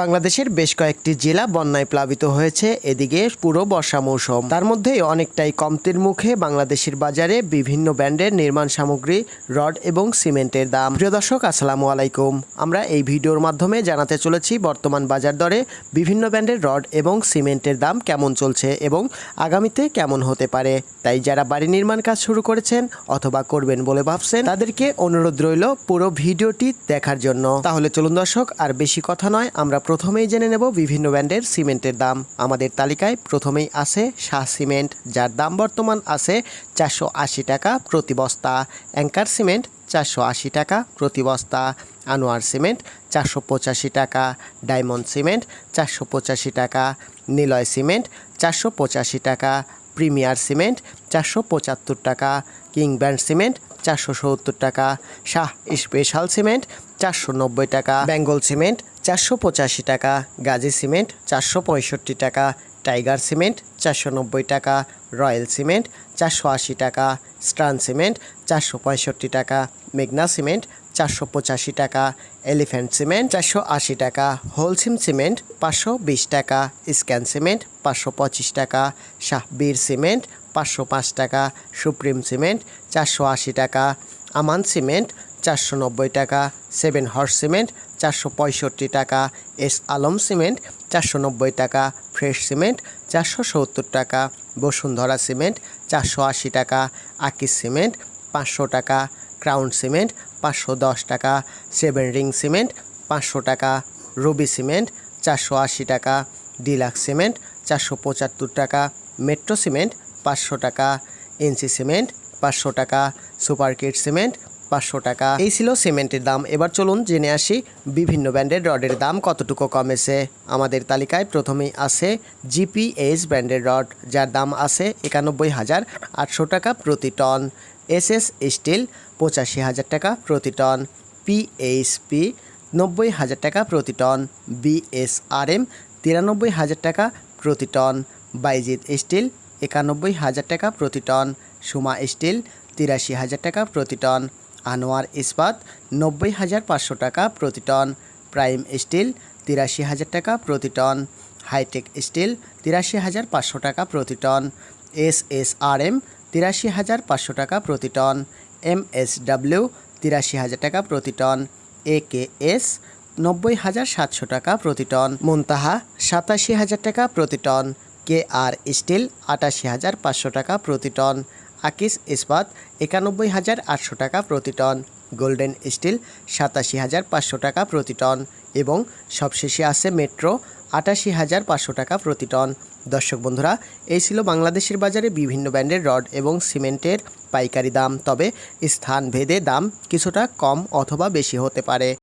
বাংলাদেশের বেশ কয়েকটি জেলা বন্যায় প্লাবিত হয়েছে, এদিকে পুরো বর্ষা মৌসুম। তার মধ্যেই অনেকটাই কমতির মুখে বাংলাদেশের বাজারে বিভিন্ন ব্র্যান্ডের নির্মাণ সামগ্রী, রড এবং সিমেন্টের দাম। প্রিয় দর্শক, আসসালামু আলাইকুম। আমরা এই ভিডিওর মাধ্যমে জানাতে চলেছি বর্তমান বাজার দরে বিভিন্ন ব্র্যান্ডের রড এবং সিমেন্টের দাম কেমন চলছে এবং আগামীতে কেমন হতে পারে। তাই যারা বাড়ি নির্মাণ কাজ শুরু করেছেন অথবা করবেন বলে ভাবছেন, তাদেরকে অনুরোধ রইল পুরো ভিডিওটি দেখার জন্য। তাহলে চলুন দর্শক, আর বেশি কথা নয়, আমরা প্রথমেই জেনে নেব বিভিন্ন ব্র্যান্ডের সিমেন্টের দাম। আমাদের তালিকায় প্রথমেই আছে শাহ সিমেন্ট, যার দাম বর্তমান আছে চারশো আশি টাকা প্রতি বস্তা। অ্যাঙ্কার সিমেন্ট, চারশো আশি টাকা প্রতি বস্তা। আনোয়ার সিমেন্ট, চারশো পঁচাশি টাকা। ডায়মন্ড সিমেন্ট, চারশো পঁচাশি টাকা। নিলয় সিমেন্ট, চারশো পঁচাশি টাকা। প্রিমিয়ার সিমেন্ট, চারশো পঁচাত্তর টাকা। কিং ব্র্যান্ড সিমেন্ট, চারশো সত্তর টাকা। শাহ স্পেশাল সিমেন্ট, চারশো নব্বই টাকা। বেঙ্গল সিমেন্ট চারশো পঁচাশি টাকা, গাজী সিমেন্ট চারশো পঁয়ষট্টি টাকা, টাইগার সিমেন্ট চারশো নব্বই টাকা, রয়্যাল সিমেন্ট চারশো আশি টাকা, স্ট্রান সিমেন্ট চারশো পঁয়ষট্টি টাকা, মেঘনা সিমেন্ট চারশো পঁচাশি টাকা, এলিফ্যান্ট সিমেন্ট চারশো আশি টাকা, হোলসিম সিমেন্ট পাঁচশো বিশ টাকা, স্ক্যান সিমেন্ট পাঁচশো পঁচিশ টাকা শাহবীর সিমেন্ট পাঁচশো পাঁচ টাকা, সুপ্রিম সিমেন্ট চারশো আশি টাকা, আমান সিমেন্ট চারশো নব্বই টাকা, সেভেন হর্স সিমেন্ট চারশো পঁয়ষট্টি টাকা, এস আলম সিমেন্ট চারশো নব্বই টাকা, ফ্রেশ সিমেন্ট চারশো সত্তর টাকা, বসুন্ধরা সিমেন্ট চারশো আশি টাকা, আকিস সিমেন্ট পাঁচশো টাকা, ক্রাউন সিমেন্ট পাঁচশো দশ টাকা, সেভেন রিং সিমেন্ট পাঁচশো টাকা, রবি সিমেন্ট চারশো আশি টাকা, ডিলাক্স সিমেন্ট চারশো পঁচাত্তর টাকা, মেট্রো সিমেন্ট পাঁচশো টাকা, এনসি সিমেন্ট পাঁচশো টাকা, সুপার কিট সিমেন্ট পাঁচশো টাকা। এই ছিল সিমেন্টের দাম। এবার চলুন জেনে আসি বিভিন্ন ব্র্যান্ডের রডের দাম কতটুকু কমেছে। আমাদের তালিকায় প্রথমেই আছে জিপিএস ব্র্যান্ডের রড, যার দাম আছে একানব্বই হাজার আটশো টাকা প্রতি টন। এস এস স্টিল, পঁচাশি হাজার টাকা প্রতি টন। পিএইচপি, নব্বই হাজার টাকা প্রতি টন। বিএসআরএম, তিরানব্বই হাজার টাকা প্রতি টন। বাইজিৎ স্টিল, একানব্বই হাজার টাকা প্রতি টন। সুমা স্টিল, তিরাশি হাজার টাকা প্রতি টন। আনোয়ার ইস্পাত, নব্বই হাজার পাঁচশো টাকা প্রতি টন। প্রাইম স্টিল, তিরাশি হাজার টাকা প্রতি টন। হাইটেক স্টিল, তিরাশি হাজার পাঁচশো টাকা প্রতি ton. S S R M, তিরাশি হাজার পাঁচশো টাকা প্রতি টন। এম এস ডাব্লিউ, তিরাশি হাজার টাকা প্রতি টন। এ কে এস, নব্বই হাজার সাতশো টাকা প্রতি টন। মুনতাহা, সাতাশি হাজার টাকা প্রতি টন। কে আর স্টিল, আটাশি হাজার পাঁচশো টাকা প্রতি টন। আকিস ইস্পাত একানব্বই হাজার আটশো টাকা প্রতি টন, গোল্ডেন স্টিল সাতাশি হাজার পাঁচশো টাকা প্রতি টন এবং সবশেষে আছে মেট্রো আটাশি হাজার পাঁচশো টাকা প্রতি টন। দর্শক বন্ধুরা, এই ছিল বাংলাদেশের বাজারে বিভিন্ন ব্র্যান্ডের রড এবং সিমেন্টের পাইকারি দাম। তবে স্থান ভেদে দাম কিছুটা কম অথবা বেশি হতে পারে।